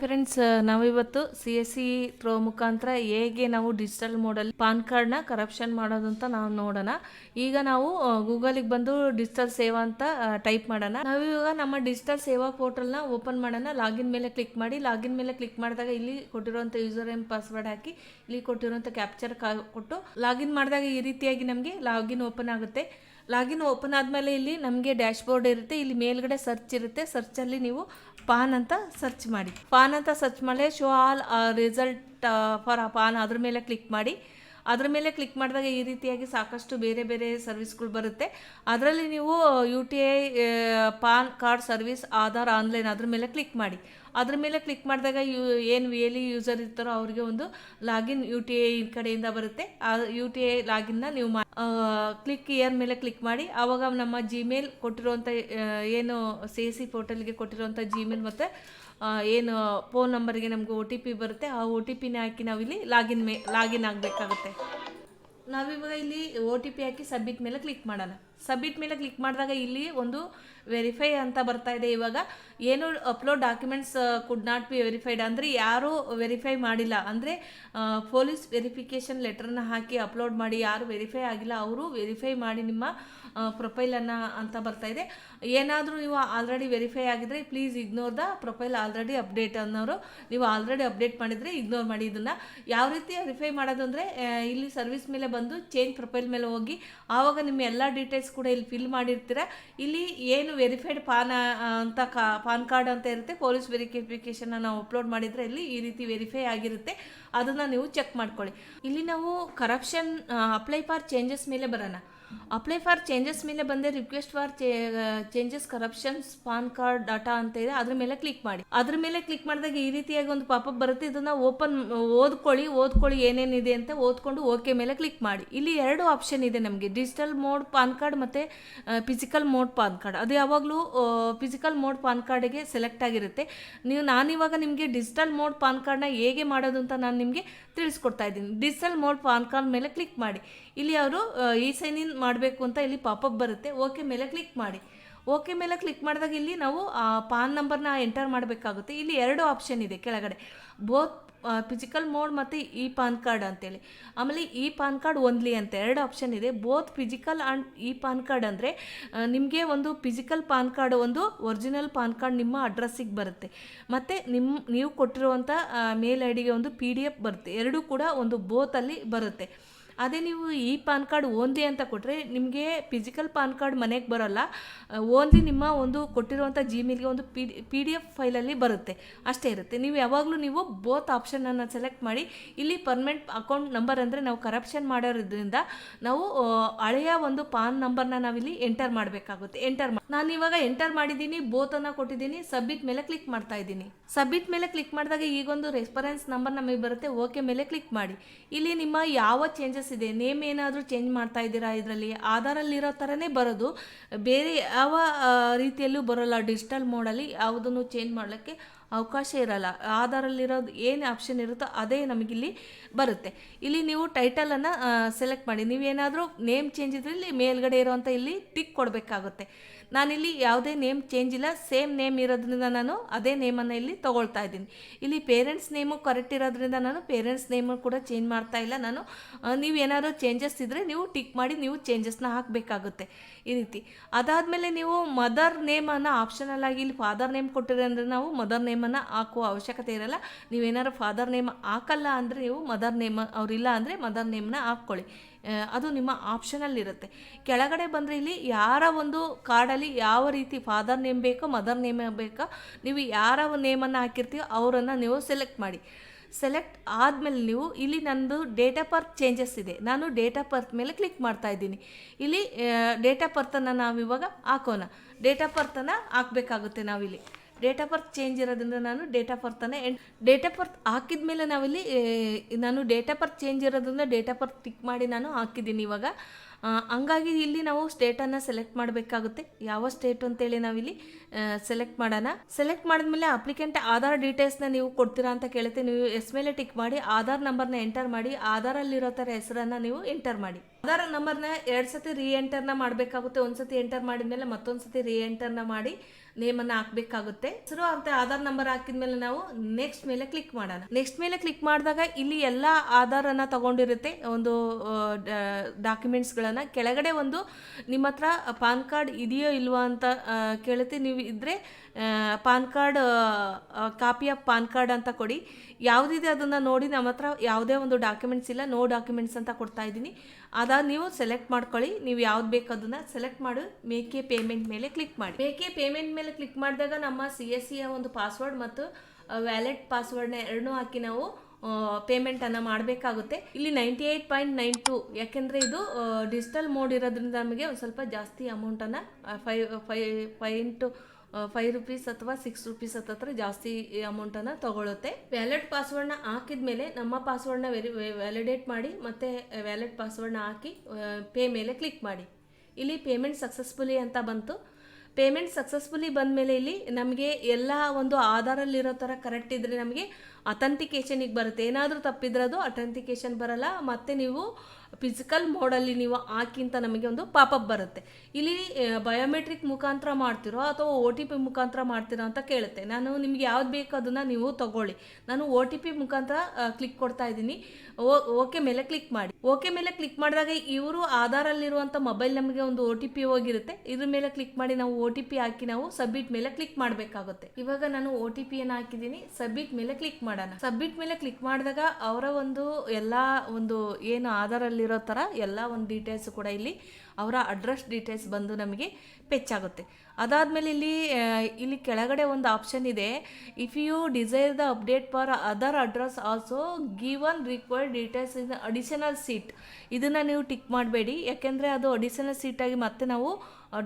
Friends ನಾವಿವತ್ತು C S C throw ಮುಖಾಂತರ ಹೇಗೆ ನಾವು ಡಿಜಿಟಲ್ ಮೋಡಲ್ಲಿ ಪಾನ್ ಕಾರ್ಡ್ನ ಕರಪ್ಷನ್ ಮಾಡೋದು ಅಂತ ನಾವು ನೋಡೋಣ. ಈಗ ನಾವು ಗೂಗಲಿಗೆ ಬಂದು ಡಿಜಿಟಲ್ ಸೇವಾ ಅಂತ ಟೈಪ್ ಮಾಡೋಣ. ನಾವಿವಾಗ ನಮ್ಮ ಡಿಜಿಟಲ್ ಸೇವಾ ಪೋರ್ಟಲ್ನ ಓಪನ್ ಮಾಡೋಣ. ಲಾಗಿನ್ ಮೇಲೆ ಕ್ಲಿಕ್ ಮಾಡಿ ಲಾಗಿನ್ ಮೇಲೆ ಕ್ಲಿಕ್ ಮಾಡಿದಾಗ ಇಲ್ಲಿ ಕೊಟ್ಟಿರುವಂಥ ಯೂಸರ್ ನೇಮ್ ಪಾಸ್ವರ್ಡ್ ಹಾಕಿ, ಇಲ್ಲಿ ಕೊಟ್ಟಿರುವಂಥ ಕ್ಯಾಪ್ಚರ್ ಕೊಟ್ಟು ಲಾಗಿನ್ ಮಾಡಿದಾಗ ಈ ರೀತಿಯಾಗಿ ನಮಗೆ ಲಾಗಿನ್ ಓಪನ್ ಆಗುತ್ತೆ. ಲಾಗಿನ್ ಓಪನ್ ಆದಮೇಲೆ ಇಲ್ಲಿ ನಮಗೆ ಡ್ಯಾಶ್ ಬೋರ್ಡ್ ಇರುತ್ತೆ. ಇಲ್ಲಿ ಮೇಲ್ಗಡೆ ಸರ್ಚ್ ಇರುತ್ತೆ. ಸರ್ಚಲ್ಲಿ ನೀವು ಪಾನ್ ಅಂತ ಸರ್ಚ್ ಮಾಡಿ. ಪಾನ್ ಅಂತ ಸರ್ಚ್ ಮಾಡಿ show all result for PAN ಅದ್ರ ಮೇಲೆ ಕ್ಲಿಕ್ ಮಾಡಿ. ಅದ್ರ ಮೇಲೆ ಕ್ಲಿಕ್ ಮಾಡಿದಾಗ ಈ ರೀತಿಯಾಗಿ ಸಾಕಷ್ಟು ಬೇರೆ ಬೇರೆ ಸರ್ವಿಸ್ಗಳು ಬರುತ್ತೆ. ಅದರಲ್ಲಿ ನೀವು U T I PAN card service, Aadhaar online ಅದ್ರ ಮೇಲೆ ಕ್ಲಿಕ್ ಮಾಡಿ. ಅದ್ರ ಮೇಲೆ ಕ್ಲಿಕ್ ಮಾಡಿದಾಗ ಯು, ಏನು ವಿಯಲಿ ಯೂಸರ್ ಇರ್ತಾರೋ ಅವರಿಗೆ ಒಂದು ಲಾಗಿನ್ ಯು ಟಿ ಐ ಕಡೆಯಿಂದ ಬರುತ್ತೆ. ಆ ಯು ಟಿ ಐ ಲಾಗಿನ್ನ ನೀವು ಮಾ ಕ್ಲಿಕ್ ಇಯರ್ ಮೇಲೆ ಕ್ಲಿಕ್ ಮಾಡಿ. ಆವಾಗ ನಮ್ಮ ಜಿಮೇಲ್ ಕೊಟ್ಟಿರುವಂಥ ಏನು ಸಿ ಎ ಸಿ ಪೋರ್ಟಲ್ಗೆ ಕೊಟ್ಟಿರುವಂಥ ಜಿಮೇಲ್ ಮತ್ತು ಏನು ಫೋನ್ ನಂಬರ್ಗೆ ನಮಗೆ ಒ ಟಿ ಪಿ ಬರುತ್ತೆ, ಆ ಒ ಟಿ ಪಿನ ಹಾಕಿ ನಾವಿಲ್ಲಿ ಲಾಗಿನ್ ಮೇ ಲಾಗಿನ್ ಆಗಬೇಕಾಗುತ್ತೆ. ನಾವಿವಾಗ ಇಲ್ಲಿ ಒ ಟಿ ಪಿ ಹಾಕಿ ಸಬ್ಮಿಟ್ ಮೇಲೆ ಕ್ಲಿಕ್ ಮಾಡೋಣ. ಸಬ್ಮಿಟ್ ಮೇಲೆ ಕ್ಲಿಕ್ ಮಾಡಿದಾಗ ಇಲ್ಲಿ ಒಂದು ವೆರಿಫೈ ಅಂತ ಬರ್ತಾ ಇದೆ. ಇವಾಗ ಏನು upload documents could not be verified ಅಂದರೆ ಯಾರೂ ವೆರಿಫೈ ಮಾಡಿಲ್ಲ. ಅಂದರೆ ಪೊಲೀಸ್ ವೆರಿಫಿಕೇಷನ್ ಲೆಟ್ರನ್ನ ಹಾಕಿ ಅಪ್ಲೋಡ್ ಮಾಡಿ, ಯಾರು ವೆರಿಫೈ ಆಗಿಲ್ಲ ಅವರು ವೆರಿಫೈ ಮಾಡಿ ನಿಮ್ಮ ಪ್ರೊಫೈಲನ್ನು ಅಂತ ಬರ್ತಾ ಇದೆ. ಏನಾದರೂ ನೀವು ಆಲ್ರೆಡಿ ವೆರಿಫೈ ಆಗಿದ್ದರೆ please ignore the profile already update ಅನ್ನೋರು. ನೀವು ಆಲ್ರೆಡಿ ಅಪ್ಡೇಟ್ ಮಾಡಿದರೆ ಇಗ್ನೋರ್ ಮಾಡಿ ಇದನ್ನು. ಯಾವ ರೀತಿ ವೆರಿಫೈ ಮಾಡೋದು ಅಂದರೆ ಇಲ್ಲಿ ಸರ್ವಿಸ್ ಮೇಲೆ ಬಂದು ಚೇಂಜ್ ಪ್ರೊಫೈಲ್ ಮೇಲೆ ಹೋಗಿ, ಆವಾಗ ನಿಮ್ಮ ಎಲ್ಲ ಡೀಟೇಲ್ಸ್ ಕೂಡ ಇಲ್ಲಿ ಫಿಲ್ ಮಾಡಿರ್ತೀರ? ಇಲ್ಲಿ ಏನು ವೆರಿಫೈಡ್ ಪಾನ್ ಅಂತ ಕಾ, ಪಾನ್ ಕಾರ್ಡ್ ಅಂತ ಇರುತ್ತೆ. ಪೊಲೀಸ್ ವೆರಿಫಿಕೇಶನ್ ನಾವು ಅಪ್ಲೋಡ್ ಮಾಡಿದ್ರೆ ಇಲ್ಲಿ ಈ ರೀತಿ ವೆರಿಫೈ ಆಗಿರುತ್ತೆ. ಅದನ್ನ ನೀವು ಚೆಕ್ ಮಾಡ್ಕೊಳ್ಳಿ. ಇಲ್ಲಿ ನಾವು ಕರಪ್ಷನ್ ಅಪ್ಲೈ ಫಾರ್ ಚೇಂಜಸ್ ಮೇಲೆ ಬರೋಣ. ಅಪ್ಲೈ ಫಾರ್ ಚೇಂಜಸ್ ಮೇಲೆ ಬಂದೆ request for changes corrections PAN card data ಅಂತ ಇದೆ. ಅದ್ರ ಮೇಲೆ ಕ್ಲಿಕ್ ಮಾಡಿ. ಅದ್ರ ಮೇಲೆ ಕ್ಲಿಕ್ ಮಾಡಿದಾಗ ಈ ರೀತಿಯಾಗಿ ಒಂದು ಪಾಪ ಬರುತ್ತೆ. ಇದನ್ನ ಓಪನ್ ಓದ್ಕೊಳ್ಳಿ ಓದ್ಕೊಳ್ಳಿ ಏನೇನಿದೆ ಅಂತ ಓದ್ಕೊಂಡು ಓಕೆ ಮೇಲೆ ಕ್ಲಿಕ್ ಮಾಡಿ. ಇಲ್ಲಿ ಎರಡು ಆಪ್ಷನ್ ಇದೆ ನಮಗೆ. ಡಿಜಿಟಲ್ ಮೋಡ್ ಪಾನ್ ಕಾರ್ಡ್ ಮತ್ತು ಫಿಸಿಕಲ್ ಮೋಡ್ ಪಾನ್ ಕಾರ್ಡ್ ಅದು ಯಾವಾಗಲೂ ಫಿಸಿಕಲ್ ಮೋಡ್ ಪಾನ್ ಕಾರ್ಡಿಗೆ ಸೆಲೆಕ್ಟ್ ಆಗಿರುತ್ತೆ. ನೀವು ನಾನಿವಾಗ ನಿಮಗೆ ಡಿಜಿಟಲ್ ಮೋಡ್ ಪಾನ್ ಕಾರ್ಡ್ನ ಹೇಗೆ ಮಾಡೋದು ಅಂತ ನಾನು ನಿಮಗೆ ತಿಳಿಸ್ಕೊಡ್ತಾ ಇದ್ದೀನಿ. ಡಿಜಿಟಲ್ ಮೋಡ್ ಪಾನ್ ಕಾರ್ಡ್ ಮೇಲೆ ಕ್ಲಿಕ್ ಮಾಡಿ. ಇಲ್ಲಿ ಅವರು ಇ ಸೈನ್ ಇನ್ ಮಾಡಬೇಕು ಅಂತ ಇಲ್ಲಿ ಪಾಪಪ್ ಬರುತ್ತೆ. ಓಕೆ ಮೇಲೆ ಕ್ಲಿಕ್ ಮಾಡಿ. ಓಕೆ ಮೇಲೆ ಕ್ಲಿಕ್ ಮಾಡಿದಾಗ ಇಲ್ಲಿ ನಾವು ಪಾನ್ ನಂಬರ್ನ ಎಂಟರ್ ಮಾಡಬೇಕಾಗುತ್ತೆ. ಇಲ್ಲಿ ಎರಡು ಆಪ್ಷನ್ ಇದೆ ಕೆಳಗಡೆ. ಬೋತ್ ಫಿಸಿಕಲ್ ಮೋಡ್ ಮತ್ತು ಇ ಪಾನ್ ಕಾರ್ಡ್ ಅಂತೇಳಿ. ಆಮೇಲೆ ಇ ಪಾನ್ ಕಾರ್ಡ್ ಓನ್ಲಿ ಅಂತ ಎರಡು ಆಪ್ಷನ್ ಇದೆ. Both physical and e PAN card ಅಂದರೆ ನಿಮಗೆ ಒಂದು ಫಿಸಿಕಲ್ ಪಾನ್ ಕಾರ್ಡ್ ಒಂದು ಒರಿಜಿನಲ್ ಪಾನ್ ಕಾರ್ಡ್ ನಿಮ್ಮ ಅಡ್ರೆಸ್ಸಿಗೆ ಬರುತ್ತೆ. ಮತ್ತು ನಿಮ್ಮ ನೀವು ಕೊಟ್ಟಿರುವಂಥ ಮೇಲ್ ಐ ಡಿಗೆ ಒಂದು ಪಿ ಡಿ ಎಫ್ ಬರುತ್ತೆ. ಎರಡೂ ಕೂಡ ಒಂದು ಬೋತಲ್ಲಿ ಬರುತ್ತೆ. ಅದೇ ನೀವು ಈ ಪಾನ್ ಕಾರ್ಡ್ ಓನ್ಲಿ ಅಂತ ಕೊಟ್ಟರೆ ನಿಮಗೆ ಫಿಸಿಕಲ್ ಪಾನ್ ಕಾರ್ಡ್ ಮನೆಗೆ ಬರೋಲ್ಲ. ಓನ್ಲಿ ನಿಮ್ಮ ಒಂದು ಕೊಟ್ಟಿರುವಂಥ ಜಿಮೇಲ್ಗೆ ಒಂದು ಪಿ ಪಿ ಡಿ ಎಫ್ ಫೈಲಲ್ಲಿ ಬರುತ್ತೆ. ಅಷ್ಟೇ ಇರುತ್ತೆ. ನೀವು ಯಾವಾಗಲೂ ನೀವು ಬೋತ್ ಆಪ್ಷನನ್ನು ಸೆಲೆಕ್ಟ್ ಮಾಡಿ, ಇಲ್ಲಿ ಪರ್ಮನೆಂಟ್ ಅಕೌಂಟ್ ನಂಬರ್ ಅಂದರೆ ನಾವು ಕರಪ್ಷನ್ ಮಾಡೋದ್ರಿಂದ ನಾವು ಹಳೆಯ ಒಂದು ಪಾನ್ ನಂಬರ್ನ ನಾವಿಲ್ಲಿ ಎಂಟರ್ ಮಾಡಬೇಕಾಗುತ್ತೆ. ಎಂಟರ್ ಮಾಡಿ ನಾನು ಇವಾಗ ಎಂಟರ್ ಮಾಡಿದ್ದೀನಿ ಬೋತನ್ನು ಕೊಟ್ಟಿದ್ದೀನಿ ಸಬ್ಮಿಟ್ ಮೇಲೆ ಕ್ಲಿಕ್ ಮಾಡ್ತಾ ಇದ್ದೀನಿ. ಸಬ್ಮಿಟ್ ಮೇಲೆ ಕ್ಲಿಕ್ ಮಾಡಿದಾಗ ಈಗೊಂದು ರೆಫರೆನ್ಸ್ ನಂಬರ್ ನಮಗೆ ಬರುತ್ತೆ. ಓಕೆ ಮೇಲೆ ಕ್ಲಿಕ್ ಮಾಡಿ. ಇಲ್ಲಿ ನಿಮ್ಮ ಯಾವ ಚೇಂಜಸ್ ಇದೆ ನೇಮ್ ಏನಾದರೂ ಚೇಂಜ್ ಮಾಡ್ತಾ ಇದ್ದೀರಾ ಇದರಲ್ಲಿ? ಆಧಾರಲ್ಲಿರೋ ಥರನೇ ಬರೋದು. ಬೇರೆ ಯಾವ ರೀತಿಯಲ್ಲೂ ಬರೋಲ್ಲ. ಡಿಜಿಟಲ್ ಮೋಡಲ್ಲಿ ಯಾವುದನ್ನು ಚೇಂಜ್ ಮಾಡಲಿಕ್ಕೆ ಅವಕಾಶ ಇರಲ್ಲ. ಆಧಾರಲ್ಲಿರೋದು ಏನು ಆಪ್ಷನ್ ಇರುತ್ತೋ ಅದೇ ನಮಗಿಲ್ಲಿ ಬರುತ್ತೆ. ಇಲ್ಲಿ ನೀವು ಟೈಟಲನ್ನು ಸೆಲೆಕ್ಟ್ ಮಾಡಿ. ನೀವೇನಾದರೂ ನೇಮ್ ಚೇಂಜ್ ಇದ್ರೆ ಇಲ್ಲಿ ಮೇಲ್ಗಡೆ ಇರೋವಂಥ ಇಲ್ಲಿ ಟಿಕ್ ಕೊಡಬೇಕಾಗುತ್ತೆ. ನಾನಿಲ್ಲಿ ಯಾವುದೇ ನೇಮ್ ಚೇಂಜ್ ಇಲ್ಲ. ಸೇಮ್ ನೇಮ್ ಇರೋದ್ರಿಂದ ನಾನು ಅದೇ ನೇಮನ್ನು ಇಲ್ಲಿ ತೊಗೊಳ್ತಾ ಇದ್ದೀನಿ. ಇಲ್ಲಿ ಪೇರೆಂಟ್ಸ್ ನೇಮು ಕರೆಕ್ಟ್ ಇರೋದ್ರಿಂದ ನಾನು ಪೇರೆಂಟ್ಸ್ ನೇಮು ಕೂಡ ಚೇಂಜ್ ಮಾಡ್ತಾ ಇಲ್ಲ. ನಾನು ನೀವು ಏನಾದರೂ ಚೇಂಜಸ್ ಇದ್ದರೆ ನೀವು ಟಿಕ್ ಮಾಡಿ ನೀವು ಚೇಂಜಸ್ನ ಹಾಕಬೇಕಾಗುತ್ತೆ. ಈ ರೀತಿ. ಅದಾದಮೇಲೆ ನೀವು ಮದರ್ ನೇಮನ್ನು ಆಪ್ಷನಲ್ ಆಗಿ ಇಲ್ಲಿ ಫಾದರ್ ನೇಮ್ ಕೊಟ್ಟಿರೋದ್ರೆ ನಾವು ಮದರ್ ನೇಮನ್ನು ಹಾಕುವ ಅವಶ್ಯಕತೆ ಇರಲ್ಲ. ನೀವೇನಾದ್ರು ಫಾದರ್ ನೇಮ್ ಹಾಕಲ್ಲ ಅಂದರೆ ನೀವು ಮದರ್ ನೇಮ್ ಅವರಿಲ್ಲ ಅಂದರೆ ಮದರ್ ನೇಮ್ನ ಹಾಕ್ಕೊಳ್ಳಿ. ಅದು ನಿಮ್ಮ ಆಪ್ಷನಲ್ಲಿ ಇರುತ್ತೆ. ಕೆಳಗಡೆ ಬಂದರೆ ಇಲ್ಲಿ ಯಾರ ಒಂದು ಕಾರ್ಡಲ್ಲಿ ಯಾವ ರೀತಿ ಫಾದರ್ ನೇಮ್ ಬೇಕೋ ಮದರ್ ನೇಮ್ ಬೇಕೋ, ನೀವು ಯಾರ ನೇಮನ್ನು ಹಾಕಿರ್ತೀವೋ ಅವರನ್ನು ನೀವು ಸೆಲೆಕ್ಟ್ ಮಾಡಿ. ಸೆಲೆಕ್ಟ್ ಆದಮೇಲೆ ನೀವು ಇಲ್ಲಿ ನಂದು ಡೇಟ್ ಆಫ್ ಬರ್ತ್ ಚೇಂಜಸ್ ಇದೆ. ನಾನು ಡೇಟ್ ಆಫ್ ಬರ್ತ್ ಮೇಲೆ ಕ್ಲಿಕ್ ಮಾಡ್ತಾ ಇದ್ದೀನಿ. ಇಲ್ಲಿ ಡೇಟ್ ಆಫ್ ಬರ್ತನ್ನು ನಾವಿವಾಗ ಹಾಕೋಣ. ಡೇಟ್ ಆಫ್ ಬರ್ತನ್ನು ಹಾಕಬೇಕಾಗುತ್ತೆ ನಾವಿಲ್ಲಿ. ಡೇಟ್ ಆಫ್ ಬರ್ತ್ ಚೇಂಜ್ ಇರೋದ್ರಿಂದ ನಾನು ಡೇಟ್ ಆಫ್ ಬರ್ತನೇ ಡೇಟ್ ಆಫ್ ಬರ್ತ್ ಹಾಕಿದ ಮೇಲೆ ನಾವಿಲ್ಲಿ ನಾನು ಡೇಟ್ ಆಫ್ ಬರ್ತ್ ಚೇಂಜ್ ಇರೋದ್ರಿಂದ ಡೇಟ್ ಆಫ್ ಬರ್ತ್ ಟಿಕ್ ಮಾಡಿ ನಾನು ಹಾಕಿದ್ದೀನಿ ಇವಾಗ. ಹಂಗಾಗಿ ಇಲ್ಲಿ ನಾವು ಸ್ಟೇಟನ್ನು ಸೆಲೆಕ್ಟ್ ಮಾಡಬೇಕಾಗುತ್ತೆ. ಯಾವ ಸ್ಟೇಟ್ ಅಂತೇಳಿ ನಾವಿಲ್ಲಿ ಸೆಲೆಕ್ಟ್ ಮಾಡೋಣ. ಸೆಲೆಕ್ಟ್ ಮಾಡಿದ್ಮೇಲೆ ಅಪ್ಲಿಕೆಂಟ್ ಆಧಾರ್ ಡೀಟೇಲ್ಸ್ನ ನೀವು ಕೊಡ್ತೀರಾ ಅಂತ ಕೇಳುತ್ತೆ. ನೀವು ಎಸ್ ಮೇಲೆ ಟಿಕ್ ಮಾಡಿ, ಆಧಾರ್ ನಂಬರ್ನ ಎಂಟರ್ ಮಾಡಿ, ಆಧಾರಲ್ಲಿರೋ ಥರ ಹೆಸರನ್ನು ನೀವು ಎಂಟರ್ ಮಾಡಿ. ಆಧಾರ್ ನಂಬರ್ನ ಎರಡು ಸತಿ ರೀ ಎಂಟರ್ನ ಮಾಡಬೇಕಾಗುತ್ತೆ. ಒಂದು ಸತಿ ಎಂಟರ್ ಮಾಡಿದ್ಮೇಲೆ ಮತ್ತೊಂದು ಸತಿ ರೀ ಎಂಟರ್ನ ಮಾಡಿ ನೇಮನ್ನು ಹಾಕಬೇಕಾಗುತ್ತೆ. ಹೆಸರು ಅಂತ ಆಧಾರ್ ನಂಬರ್ ಹಾಕಿದ್ಮೇಲೆ ನಾವು ನೆಕ್ಸ್ಟ್ ಮೇಲೆ ಕ್ಲಿಕ್ ಮಾಡೋಣ. ನೆಕ್ಸ್ಟ್ ಮೇಲೆ ಕ್ಲಿಕ್ ಮಾಡಿದಾಗ ಇಲ್ಲಿ ಎಲ್ಲ ಆಧಾರನ್ನು ತಗೊಂಡಿರುತ್ತೆ. ಒಂದು ಡಾಕ್ಯುಮೆಂಟ್ಸ್ಗಳನ್ನು ಕೆಳಗಡೆ ಒಂದು, ನಿಮ್ಮ ಹತ್ರ ಪಾನ್ ಕಾರ್ಡ್ ಇದೆಯೋ ಇಲ್ವೋ ಅಂತ ಕೇಳುತ್ತೆ ನೀವು ಇದ್ದರೆ PAN card copy of PAN card ಅಂತ ಕೊಡಿ. ಯಾವುದಿದೆ ಅದನ್ನು ನೋಡಿ ನಮ್ಮ ಹತ್ರ ಯಾವುದೇ ಒಂದು ಡಾಕ್ಯುಮೆಂಟ್ಸ್ ಇಲ್ಲ, ನೋ ಡಾಕ್ಯುಮೆಂಟ್ಸ್ ಅಂತ ಕೊಡ್ತಾ ಇದ್ದೀನಿ. ಅದಾದ ನೀವು ಸೆಲೆಕ್ಟ್ ಮಾಡ್ಕೊಳ್ಳಿ. ನೀವು ಯಾವ್ದು ಬೇಕು ಅದನ್ನು ಸೆಲೆಕ್ಟ್ ಮಾಡಿ. ಮೇಕೆ ಪೇಮೆಂಟ್ ಮೇಲೆ ಕ್ಲಿಕ್ ಮಾಡಿ. ಮೇಕೆ ಪೇಮೆಂಟ್ ಮೇಲೆ ಕ್ಲಿಕ್ ಮಾಡಿದಾಗ ನಮ್ಮ ಸಿ ಎಸ್ ಸಿಯ ಒಂದು ಪಾಸ್ವರ್ಡ್ ಮತ್ತು ವ್ಯಾಲೆಟ್ ಪಾಸ್ವರ್ಡ್ನ ಎರಡನ್ನೂ ಹಾಕಿ ನಾವು ಪೇಮೆಂಟನ್ನು ಮಾಡಬೇಕಾಗುತ್ತೆ. ಇಲ್ಲಿ ninety eight point nine two ಯಾಕೆಂದರೆ ಇದು ಡಿಜಿಟಲ್ ಮೋಡ್ ಇರೋದ್ರಿಂದ ನಮಗೆ ಒಂದು ಸ್ವಲ್ಪ ಜಾಸ್ತಿ ಅಮೌಂಟನ್ನು ಫೈ ಫೈ ಇಂಟು ಫೈವ್ ರುಪೀಸ್ ಅಥವಾ ಸಿಕ್ಸ್ ರುಪೀಸ್ ಹತ್ತತ್ರ ಜಾಸ್ತಿ ಅಮೌಂಟನ್ನು ತಗೊಳುತ್ತೆ. ವ್ಯಾಲೆಟ್ ಪಾಸ್ವರ್ಡ್ನ ಹಾಕಿದ್ಮೇಲೆ ನಮ್ಮ ಪಾಸ್ವರ್ಡ್ನ ವೆರಿ ವ್ಯಾಲಿಡೇಟ್ ಮಾಡಿ, ಮತ್ತು ವ್ಯಾಲೆಟ್ ಪಾಸ್ವರ್ಡ್ನ ಹಾಕಿ ಪೇ ಮೇಲೆ ಕ್ಲಿಕ್ ಮಾಡಿ. ಇಲ್ಲಿ ಪೇಮೆಂಟ್ ಸಕ್ಸಸ್ಫುಲಿ ಅಂತ ಬಂತು. ಪೇಮೆಂಟ್ ಸಕ್ಸಸ್ಫುಲಿ ಬಂದಮೇಲೆ ಇಲ್ಲಿ ನಮಗೆ ಎಲ್ಲ ಒಂದು ಆಧಾರಲ್ಲಿರೋ ಥರ ಕರೆಕ್ಟ್ ಇದ್ದರೆ ನಮಗೆ ಅಥೆಂಟಿಕೇಷನಿಗೆ ಬರುತ್ತೆ. ಏನಾದರೂ ತಪ್ಪಿದ್ರೆ ಅದು ಅಥೆಂಟಿಕೇಷನ್ ಬರಲ್ಲ. ಮತ್ತು ನೀವು ಫಿಸಿಕಲ್ ಮೋಡಲ್ಲಿ ನೀವು ಹಾಕಿಂತ ನಮಗೆ ಒಂದು ಪಾಪಪ್ ಬರುತ್ತೆ. ಇಲ್ಲಿ ಬಯೋಮೆಟ್ರಿಕ್ ಮುಖಾಂತರ ಮಾಡ್ತಿರೋ ಅಥವಾ ಒ ಟಿ ಪಿ ಮುಖಾಂತರ ಮಾಡ್ತಿರೋ ಅಂತ ಕೇಳುತ್ತೆ. ನಾನು ನಿಮಗೆ ಯಾವ್ದು ಬೇಕು ಅದನ್ನು ನೀವು ತಗೊಳ್ಳಿ. ನಾನು ಒ ಟಿ ಪಿ ಮುಖಾಂತರ ಕ್ಲಿಕ್ ಕೊಡ್ತಾ ಇದ್ದೀನಿ. ಓಕೆ ಮೇಲೆ ಕ್ಲಿಕ್ ಮಾಡಿ. ಓಕೆ ಮೇಲೆ ಕ್ಲಿಕ್ ಮಾಡಿದಾಗ ಇವರು ಆಧಾರಲ್ಲಿರುವಂಥ ಮೊಬೈಲ್ ನಮಗೆ ಒಂದು ಒ ಟಿ ಪಿ ಹೋಗಿರುತ್ತೆ. ಇದ್ರ ಮೇಲೆ ಕ್ಲಿಕ್ ಮಾಡಿ ನಾವು ಒ ಟಿ ಪಿ ಹಾಕಿ ನಾವು ಸಬ್ಮಿಟ್ ಮೇಲೆ ಕ್ಲಿಕ್ ಮಾಡಬೇಕಾಗುತ್ತೆ. ಇವಾಗ ನಾನು ಒ ಟಿ ಪಿಯನ್ನು ಹಾಕಿದ್ದೀನಿ. ಸಬ್ಮಿಟ್ ಮೇಲೆ ಕ್ಲಿಕ್ ಮಾಡೋಣ. ಸಬ್ಮಿಟ್ ಮೇಲೆ ಕ್ಲಿಕ್ ಮಾಡಿದಾಗ ಅವರ ಒಂದು ಎಲ್ಲ ಒಂದು ಏನು ಆಧಾರಲ್ಲಿರೋ ಥರ ಎಲ್ಲ ಒಂದು ಡೀಟೇಲ್ಸ್ ಕೂಡ ಇಲ್ಲಿ ಅವರ ಅಡ್ರೆಸ್ ಡೀಟೇಲ್ಸ್ ಬಂದು ನಮಗೆ ಪೆಚ್ಚಾಗುತ್ತೆ. ಅದಾದಮೇಲೆ ಇಲ್ಲಿ ಇಲ್ಲಿ ಕೆಳಗಡೆ ಒಂದು ಆಪ್ಷನ್ ಇದೆ. If you desire the update for other address also given required details in additional sheet ಇದನ್ನು ನೀವು ಟಿಕ್ ಮಾಡಬೇಡಿ. ಯಾಕೆಂದರೆ ಅದು ಅಡಿಷನಲ್ ಸೀಟಾಗಿ ಮತ್ತೆ ನಾವು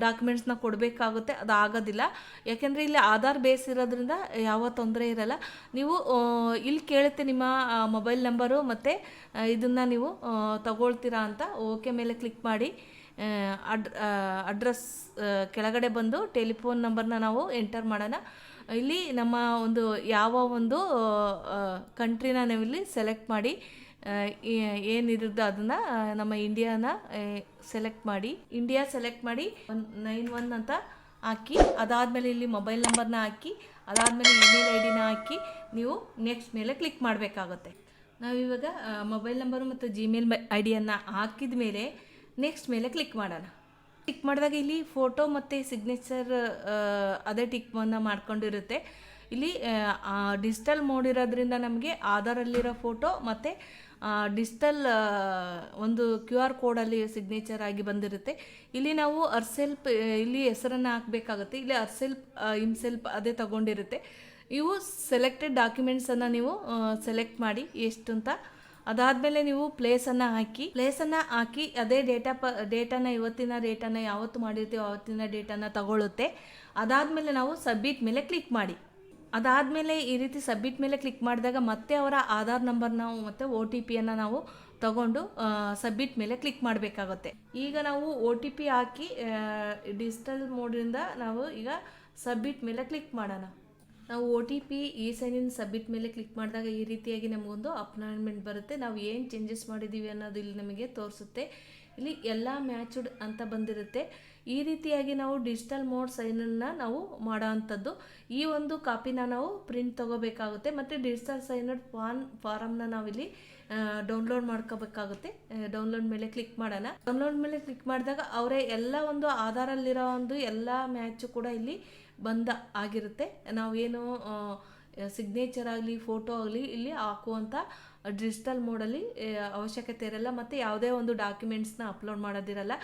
ಡಾಕ್ಯುಮೆಂಟ್ಸ್ನ ಕೊಡಬೇಕಾಗುತ್ತೆ ಅದು ಆಗೋದಿಲ್ಲ ಯಾಕೆಂದರೆ ಇಲ್ಲಿ ಆಧಾರ್ ಬೇಸ್ ಇರೋದ್ರಿಂದ ಯಾವ ತೊಂದರೆ ಇರಲ್ಲ. ನೀವು ಇಲ್ಲಿ ಕೇಳುತ್ತೆ ನಿಮ್ಮ ಮೊಬೈಲ್ ನಂಬರು ಮತ್ತು ಇದನ್ನು ನೀವು ತಗೊಳ್ತೀರಾ ಅಂತ ಓಕೆ ಮೇಲೆ ಕ್ಲಿಕ್ ಮಾಡಿ ಅಡ್ ಅಡ್ರೆಸ್ ಕೆಳಗಡೆ ಬಂದು ಟೆಲಿಫೋನ್ ನಂಬರ್ನ ನಾವು ಎಂಟರ್ ಮಾಡೋಣ. ಇಲ್ಲಿ ನಮ್ಮ ಒಂದು, ಯಾವ ಒಂದು ಕಂಟ್ರಿನ ನಾವಿಲ್ಲಿ ಸೆಲೆಕ್ಟ್ ಮಾಡಿ ಏನಿರುತ್ತೋ ಅದನ್ನು ನಮ್ಮ ಇಂಡಿಯಾನ ಸೆಲೆಕ್ಟ್ ಮಾಡಿ ಇಂಡಿಯಾ ಸೆಲೆಕ್ಟ್ ಮಾಡಿ ಒನ್ ನೈನ್ ಒನ್ ಅಂತ ಹಾಕಿ, ಅದಾದಮೇಲೆ ಇಲ್ಲಿ ಮೊಬೈಲ್ ನಂಬರ್ನ ಹಾಕಿ, ಅದಾದಮೇಲೆ ಇಮೇಲ್ ಐ ಡಿನ ಹಾಕಿ ನೀವು ನೆಕ್ಸ್ಟ್ ಮೇಲೆ ಕ್ಲಿಕ್ ಮಾಡಬೇಕಾಗುತ್ತೆ. ನಾವಿವಾಗ ಮೊಬೈಲ್ ನಂಬರು ಮತ್ತು ಜಿಮೇಲ್ ಐ ಡಿಯನ್ನು ಹಾಕಿದ ಮೇಲೆ ನೆಕ್ಸ್ಟ್ ಮೇಲೆ ಕ್ಲಿಕ್ ಮಾಡೋಣ. ಟಿಕ್ ಮಾಡಿದಾಗ ಇಲ್ಲಿ ಫೋಟೋ ಮತ್ತು ಸಿಗ್ನೇಚರ್ ಅದೇ ಟಿಕ್ವನ್ನು ಮಾಡ್ಕೊಂಡಿರುತ್ತೆ. ಇಲ್ಲಿ ಡಿಜಿಟಲ್ ಮೋಡ್ ಇರೋದ್ರಿಂದ ನಮಗೆ ಆಧಾರಲ್ಲಿರೋ ಫೋಟೋ ಮತ್ತು ಡಿಜಿಟಲ್ ಒಂದು ಕ್ಯೂ ಆರ್ ಕೋಡಲ್ಲಿ ಸಿಗ್ನೇಚರ್ ಆಗಿ ಬಂದಿರುತ್ತೆ. ಇಲ್ಲಿ ನಾವು ಅರ್ಸೆಲ್ಪ್ ಇಲ್ಲಿ ಹೆಸರನ್ನು ಹಾಕಬೇಕಾಗುತ್ತೆ. ಇಲ್ಲಿ ಅರ್ಸೆಲ್ಪ್ ಇಮ್ಸೆಲ್ಪ್ ಅದೇ ತಗೊಂಡಿರುತ್ತೆ. ಇವು ಸೆಲೆಕ್ಟೆಡ್ ಡಾಕ್ಯುಮೆಂಟ್ಸನ್ನು ನೀವು ಸೆಲೆಕ್ಟ್ ಮಾಡಿ ಎಷ್ಟು ಅಂತ ಅದಾದಮೇಲೆ ನೀವು ಪ್ಲೇಸನ್ನು ಹಾಕಿ ಪ್ಲೇಸನ್ನು ಹಾಕಿ ಅದೇ ಡೇಟಾ ಪ ಡೇಟಾನ ಇವತ್ತಿನ ಡೇಟಾನ ಯಾವತ್ತು ಮಾಡಿರ್ತೀವೋ ಅವತ್ತಿನ ಡೇಟಾನ ತಗೊಳ್ಳುತ್ತೆ ಅದಾದಮೇಲೆ ನಾವು ಸಬ್ಮಿಟ್ ಮೇಲೆ ಕ್ಲಿಕ್ ಮಾಡಿ. ಅದಾದಮೇಲೆ ಈ ರೀತಿ ಸಬ್ಮಿಟ್ ಮೇಲೆ ಕ್ಲಿಕ್ ಮಾಡಿದಾಗ ಮತ್ತೆ ಅವರ ಆಧಾರ್ ನಂಬರ್ ನಾವು ಮತ್ತೆ ಒ ಟಿ ಪಿಯನ್ನು ನಾವು ತಗೊಂಡು ಸಬ್ಮಿಟ್ ಮೇಲೆ ಕ್ಲಿಕ್ ಮಾಡಬೇಕಾಗುತ್ತೆ. ಈಗ ನಾವು ಒ ಟಿ ಪಿ ಹಾಕಿ ಡಿಜಿಟಲ್ ಮೋಡಿಂದ ನಾವು ಈಗ ಸಬ್ಮಿಟ್ ಮೇಲೆ ಕ್ಲಿಕ್ ಮಾಡೋಣ. ನಾವು ಒ ಟಿ ಪಿ ಈ ಸೈನಿನ ಸಬ್ಮಿಟ್ ಮೇಲೆ ಕ್ಲಿಕ್ ಮಾಡಿದಾಗ ಈ ರೀತಿಯಾಗಿ ನಮಗೊಂದು ಅಪಾಯಿಂಟ್ಮೆಂಟ್ ಬರುತ್ತೆ. ನಾವು ಏನು ಚೇಂಜಸ್ ಮಾಡಿದ್ದೀವಿ ಅನ್ನೋದು ಇಲ್ಲಿ ನಮಗೆ ತೋರಿಸುತ್ತೆ. ಇಲ್ಲಿ ಎಲ್ಲ ಮ್ಯಾಚುಡ್ ಅಂತ ಬಂದಿರುತ್ತೆ. ಈ ರೀತಿಯಾಗಿ ನಾವು ಡಿಜಿಟಲ್ ಮೋಡ್ ಸೈನನ್ನು ನಾವು ಮಾಡೋ ಅಂಥದ್ದು ಈ ಒಂದು ಕಾಪಿನ ನಾವು ಪ್ರಿಂಟ್ ತಗೋಬೇಕಾಗುತ್ತೆ ಮತ್ತು ಡಿಜಿಟಲ್ ಸೈನಡ್ ಫಾನ್ ಫಾರಮ್ನ ನಾವಿಲ್ಲಿ ಡೌನ್ಲೋಡ್ ಮಾಡ್ಕೋಬೇಕಾಗುತ್ತೆ. ಡೌನ್ಲೋಡ್ ಮೇಲೆ ಕ್ಲಿಕ್ ಮಾಡೋಣ. ಡೌನ್ಲೋಡ್ ಮೇಲೆ ಕ್ಲಿಕ್ ಮಾಡಿದಾಗ ಅವರೇ ಎಲ್ಲ ಒಂದು ಆಧಾರಲ್ಲಿರೋ ಒಂದು ಎಲ್ಲ ಮ್ಯಾಚು ಕೂಡ ಇಲ್ಲಿ ಬಂದ ಆಗಿರುತ್ತೆ. ನಾವೇನು ಸಿಗ್ನೇಚರ್ ಆಗಲಿ ಫೋಟೋ ಆಗಲಿ ಇಲ್ಲಿ ಹಾಕುವಂಥ ಡಿಜಿಟಲ್ ಮೋಡಲ್ಲಿ ಅವಶ್ಯಕತೆ ಇರಲ್ಲ ಮತ್ತು ಯಾವುದೇ ಒಂದು ಡಾಕ್ಯುಮೆಂಟ್ಸ್ನ ಅಪ್ಲೋಡ್ ಮಾಡೋದಿರಲ್ಲ.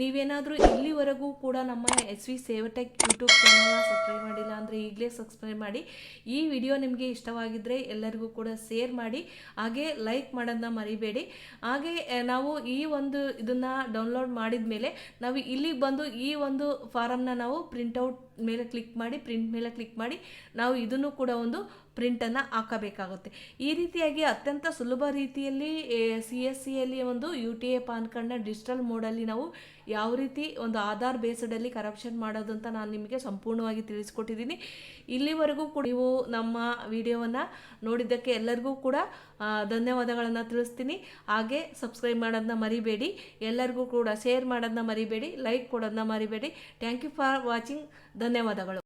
ನೀವೇನಾದರೂ ಇಲ್ಲಿವರೆಗೂ ಕೂಡ ನಮ್ಮ ಎಸ್ ವಿ ಸೇವಟೆಕ್ ಯೂಟ್ಯೂಬ್ ಚಾನಲ್ನ ಸಬ್ಸ್ಕ್ರೈಬ್ ಮಾಡಿಲ್ಲ ಅಂದರೆ ಈಗಲೇ ಸಬ್ಸ್ಕ್ರೈಬ್ ಮಾಡಿ. ಈ ವಿಡಿಯೋ ನಿಮಗೆ ಇಷ್ಟವಾಗಿದ್ದರೆ ಎಲ್ಲರಿಗೂ ಕೂಡ ಶೇರ್ ಮಾಡಿ. ಹಾಗೆ ಲೈಕ್ ಮಾಡೋದನ್ನ ಮರಿಬೇಡಿ. ಹಾಗೆ ನಾವು ಈ ಒಂದು ಇದನ್ನು ಡೌನ್ಲೋಡ್ ಮಾಡಿದ ಮೇಲೆ ನಾವು ಇಲ್ಲಿಗೆ ಬಂದು ಈ ಒಂದು ಫಾರಮ್ನ ನಾವು ಪ್ರಿಂಟೌಟ್ ಮೇಲೆ ಕ್ಲಿಕ್ ಮಾಡಿ ಪ್ರಿಂಟ್ ಮೇಲೆ ಕ್ಲಿಕ್ ಮಾಡಿ, ನಾವು ಇದನ್ನು ಕೂಡ ಒಂದು ಪ್ರಿಂಟನ್ನು ಹಾಕಬೇಕಾಗುತ್ತೆ. ಈ ರೀತಿಯಾಗಿ ಅತ್ಯಂತ ಸುಲಭ ರೀತಿಯಲ್ಲಿ ಸಿ ಎಸ್ ಸಿಯಲ್ಲಿ ಒಂದು ಯು ಟಿ ಎ ಪಾನ್ ಕಾರ್ಡ್ನ ಡಿಜಿಟಲ್ ಮೋಡಲ್ಲಿ ನಾವು ಯಾವ ರೀತಿ ಒಂದು ಆಧಾರ್ ಬೇಸ್ಡಲ್ಲಿ ಕರಪ್ಷನ್ ಮಾಡೋದು ಅಂತ ನಾನು ನಿಮಗೆ ಸಂಪೂರ್ಣವಾಗಿ ತಿಳಿಸ್ಕೊಟ್ಟಿದ್ದೀನಿ. ಇಲ್ಲಿವರೆಗೂ ಕೂಡ ನೀವು ನಮ್ಮ ವಿಡಿಯೋವನ್ನು ನೋಡಿದ್ದಕ್ಕೆ ಎಲ್ಲರಿಗೂ ಕೂಡ ಧನ್ಯವಾದಗಳನ್ನು ತಿಳಿಸ್ತೀನಿ. ಹಾಗೆ ಸಬ್ಸ್ಕ್ರೈಬ್ ಮಾಡೋದನ್ನ ಮರಿಬೇಡಿ. ಎಲ್ಲರಿಗೂ ಕೂಡ ಶೇರ್ ಮಾಡೋದನ್ನ ಮರಿಬೇಡಿ. ಲೈಕ್ ಕೊಡೋದನ್ನ ಮರಿಬೇಡಿ. ಥ್ಯಾಂಕ್ ಯು ಫಾರ್ ವಾಚಿಂಗ್ ಧನ್ಯವಾದಗಳು.